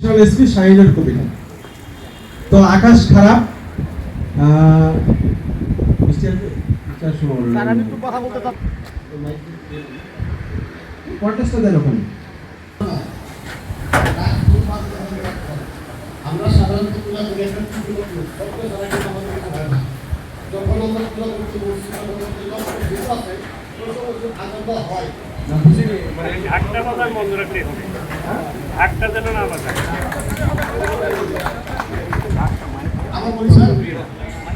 SP শাহিনের কবিতা। তো আকাশ খারাপ হয়। কন্টেস্টটা দেন ওখানে। আমরা সাধারণত তুলা করি একটা যখন আমরা তুলা করতে বসছি তখন আছে। হয় মানে একটা কথা বন্ধ হবে। একটা যেন না আমার বলি স্যার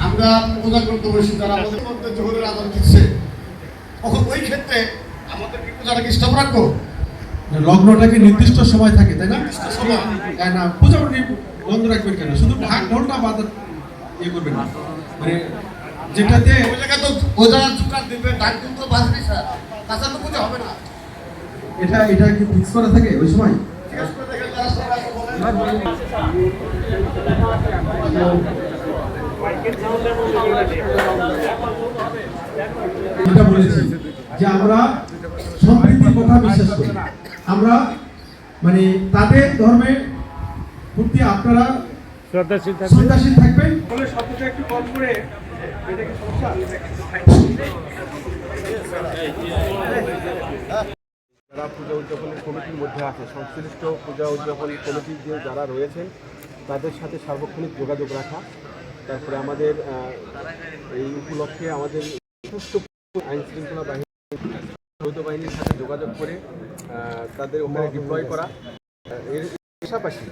আমরা পূজা বসি তারা আমাদের মধ্যে জোহরের আদান দিচ্ছে তখন ওই ক্ষেত্রে আমাদের কি পূজাটাকে স্টপ রাখব। লগ্নটাকে নির্দিষ্ট সময় থাকে তাই না? নির্দিষ্ট সময়। তাই না? পূজামণ্ডি বন্ধ রাখবেন কেন? শুধু ভাগ ঘণ্টা বাদ ইয়ে করবেন না? মানে যেটাতে ওই জায়গায় তো পূজা জোগাড় দিবে ডাক দিন তো বাঁচবে স্যার তাছাড়া তো পূজা হবে না। এটা এটা কি ফিক্স করা থাকে ওই সময়। যেটা বলেছি যে আমরা সম্প্রীতির কথা বিশ্বাস করি। আমরা মানে তাদের ধর্মের প্রতি আপনারা শ্রদ্ধাশীল শ্রদ্ধাশীল থাকবেন। শব্দটা একটু কম করে যারা পূজা উদযাপনের কমিটির মধ্যে আছে, সংশ্লিষ্ট পূজা উদযাপনী কমিটির যে যারা রয়েছেন, তাদের সাথে সার্বক্ষণিক যোগাযোগ রাখা। তারপরে আমাদের এই উপলক্ষে আমাদের সমস্ত আইন শৃঙ্খলা বাহিনী, যৌথ বাহিনীর সাথে যোগাযোগ করে তাদের ওখানে ডিপ্লয় করা। এর পাশাপাশি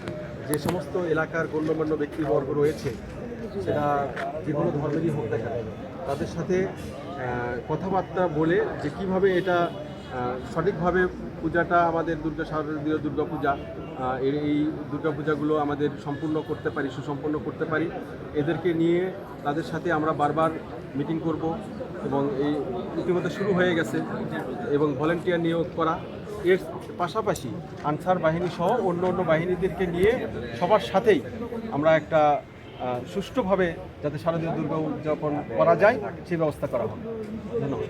যে সমস্ত এলাকার গণ্যমান্য ব্যক্তিবর্গ রয়েছে সেটা যে কোনো ধর্মেরই হোক না কেন, তাদের সাথে কথাবার্তা বলে যে কীভাবে এটা সঠিকভাবে পূজাটা আমাদের দুর্গা শারদীয় দুর্গা পূজা এই দুর্গা পূজাগুলো আমাদের সম্পূর্ণ করতে পারি, সুসম্পন্ন করতে পারি। এদেরকে নিয়ে তাদের সাথে আমরা বারবার মিটিং করব এবং এই ইতিমধ্যে শুরু হয়ে গেছে এবং ভলেন্টিয়ার নিয়োগ করা। এর পাশাপাশি আনসার বাহিনী সহ অন্য অন্য বাহিনীদেরকে নিয়ে সবার সাথেই আমরা একটা সুষ্ঠুভাবে যাতে শারদীয় দুর্গা উদযাপন করা যায় সেই ব্যবস্থা করা হবে। ধন্যবাদ।